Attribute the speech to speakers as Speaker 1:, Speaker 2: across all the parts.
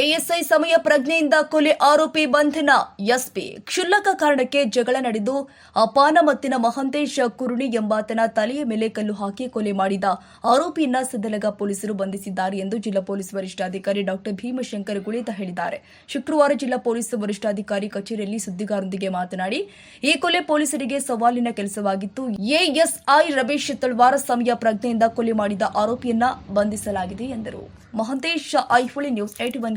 Speaker 1: ASI ಸಮಯ ಪ್ರಜ್ಞೆಯಿಂದ ಕೊಲೆ ಆರೋಪಿ ಬಂಧನ. ಎಸ್ಪಿ ಕ್ಷುಲ್ಲಕ ಕಾರಣಕ್ಕೆ ಜಗಳ ನಡೆದು ಅಪಾನ ಮತ್ತಿನ ಮಹಂತೇಶ್ ಕುರುಣಿ ಎಂಬಾತನ ತಲೆಯ ಮೇಲೆ ಕಲ್ಲು ಹಾಕಿ ಕೊಲೆ ಮಾಡಿದ ಆರೋಪಿಯನ್ನ ಸದಲಗ ಪೊಲೀಸರು ಬಂಧಿಸಿದ್ದಾರೆ ಎಂದು ಜಿಲ್ಲಾ ಪೊಲೀಸ್ ವರಿಷ್ಠಾಧಿಕಾರಿ ಡಾಕ್ಟರ್ ಭೀಮಶಂಕರ್ ಗುಳಿತ ಹೇಳಿದ್ದಾರೆ. ಶುಕ್ರವಾರ ಜಿಲ್ಲಾ ಪೊಲೀಸ್ ವರಿಷ್ಠಾಧಿಕಾರಿ ಕಚೇರಿಯಲ್ಲಿ ಸುದ್ದಿಗಾರರೊಂದಿಗೆ ಮಾತನಾಡಿ, ಈ ಕೊಲೆ ಪೊಲೀಸರಿಗೆ ಸವಾಲಿನ ಕೆಲಸವಾಗಿತ್ತು. ಎಎಸ್ಐ ರಮೇಶ್ ತಳ್ವಾರ ಸಮಯ ಪ್ರಜ್ಞೆಯಿಂದ ಕೊಲೆ ಮಾಡಿದ ಆರೋಪಿಯನ್ನ ಬಂಧಿಸಲಾಗಿದೆ ಎಂದರು. Mahantesh Aihole news eighty one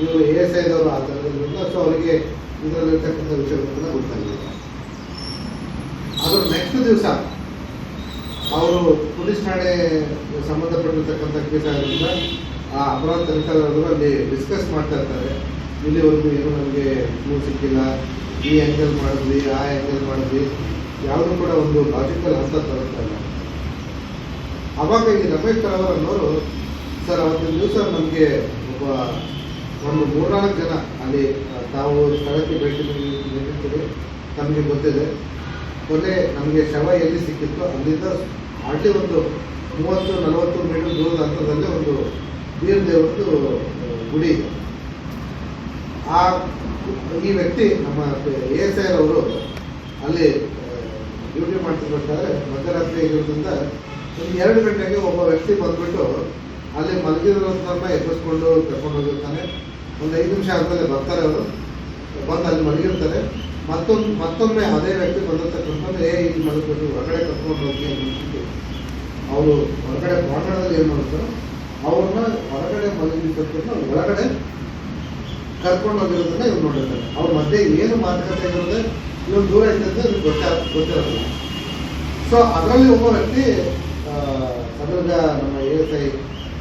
Speaker 2: ಇವರು ಎ ಎಸ್ ಐದವರು ಆ ಥರದ್ರಿಂದ ಸೊ ಅವರಿಗೆ ಇದರಲ್ಲಿರ್ತಕ್ಕಂಥ ವಿಷಯಗಳನ್ನ ಗೊತ್ತಾಗಲಿಲ್ಲ ಅದರ ನೆಕ್ಸ್ಟ್ ದಿವಸ ಅವರು ಪೊಲೀಸ್ ಠಾಣೆ ಸಂಬಂಧಪಟ್ಟಿರ್ತಕ್ಕಂಥ ಕೇಸ್ ಆಗಿರೋದ್ರಿಂದ ಆ ಅಪರಾಧ ತನಿಖಾದಾರರು ಅಲ್ಲಿ ಡಿಸ್ಕಸ್ ಮಾಡ್ತಾ ಇರ್ತಾರೆ. ಇಲ್ಲಿವರೆಗೂ ಏನು ನಮಗೆ ಕ್ಲೂ ಸಿಕ್ಕಿಲ್ಲ. ಈ ಆ್ಯಂಗಲ್ ಮಾಡಿದ್ವಿ, ಆ ಆ್ಯಂಗಲ್ ಮಾಡಿದ್ವಿ. ಯಾವುದೂ ಕೂಡ ಒಂದು ಲಾಜಿಕಲ್ ಅಂತ ತರುತ್ತಾ ಇಲ್ಲ. ಅವಾಗ ಈ ರಮೇಶ್ ಅವರು ಸರ್, ಅವತ್ತಿನ ದಿವಸ ನಮಗೆ ಒಬ್ಬ ಒಂದು ಮೂರ್ನಾಲ್ಕು ಜನ ಅಲ್ಲಿ ತಾವು ಸ್ಥಳಕ್ಕೆ ಭೇಟಿ ನೀಡಿರ್ತೀರಿ ನಮಗೆ ಗೊತ್ತಿದೆ. ಕೊನೆ ನಮಗೆ ಶವ ಎಲ್ಲಿ ಸಿಕ್ಕಿತ್ತು, ಅಲ್ಲಿಂದ ಆಟಿ ಒಂದು ಮೂವತ್ತು, ನಲವತ್ತು ಮೀಟರ್ ದೂರದ ಅಂತರದಲ್ಲಿ ಒಂದು ವೀರ ದೇವರದ್ದು ಗುಡಿ ಆ ಈ ವ್ಯಕ್ತಿ, ನಮ್ಮ ಎಸ್ ಐ ಅವರು ಅಲ್ಲಿ ಡ್ಯೂಟಿ ಮಾಡ್ತಿರ್ಬೇಕಾದ್ರೆ ಮಧ್ಯರಾತ್ರಿ ಇರೋದ್ರಿಂದ ಒಂದು ಎರಡು ಗಂಟೆಗೆ ಒಬ್ಬ ವ್ಯಕ್ತಿ ಬಂದ್ಬಿಟ್ಟು ಅಲ್ಲಿ ಮಲಗಿರೋದನ್ನ ಎಬ್ಬಿಸ್ಕೊಂಡು ಕರ್ಕೊಂಡು ಹೋಗಿರ್ತಾನೆ. ಒಂದು ಐದು ನಿಮಿಷ ಆದಮೇಲೆ ಬರ್ತಾರೆ ಅವರು. ಬಂದು ಅಲ್ಲಿ ಮಲಗಿರ್ತಾರೆ. ಮತ್ತೊಂದು ಮತ್ತೊಮ್ಮೆ ಅದೇ ವ್ಯಕ್ತಿ ಬಂದಿರ್ತಕ್ಕಂಥದ್ದು ಏ ಇದು ಮಲಗ್ಬಿಟ್ಟು ಹೊರಗಡೆ ಕರ್ಕೊಂಡು ಹೋಗಿ ಅಂತ ಅವರು ಹೊರಗಡೆ ಬಾಂಡದಲ್ಲಿ ಏನು ಮಾಡ್ತಾರೆ, ಅವ್ರನ್ನ ಹೊರಗಡೆ ಮಲಗಿರ್ತಕ್ಕಂಥ ಒಳಗಡೆ ಕರ್ಕೊಂಡು ಹೋಗಿರೋದನ್ನ ಇವ್ರು ನೋಡಿರ್ತಾರೆ. ಅವ್ರ ಮಧ್ಯೆ ಏನು ಮಾತುಕತೆ ಇರೋದೇ ಇವ್ರು ದೂರ ಇರ್ತದೆ ಅದು ಗೊತ್ತ ಗೊತ್ತಿರೋದಿಲ್ಲ. ಸೊ ಅದರಲ್ಲಿ ಒಬ್ಬ ವ್ಯಕ್ತಿ ಸದರ್ಗ ನಮ್ಮ ಐ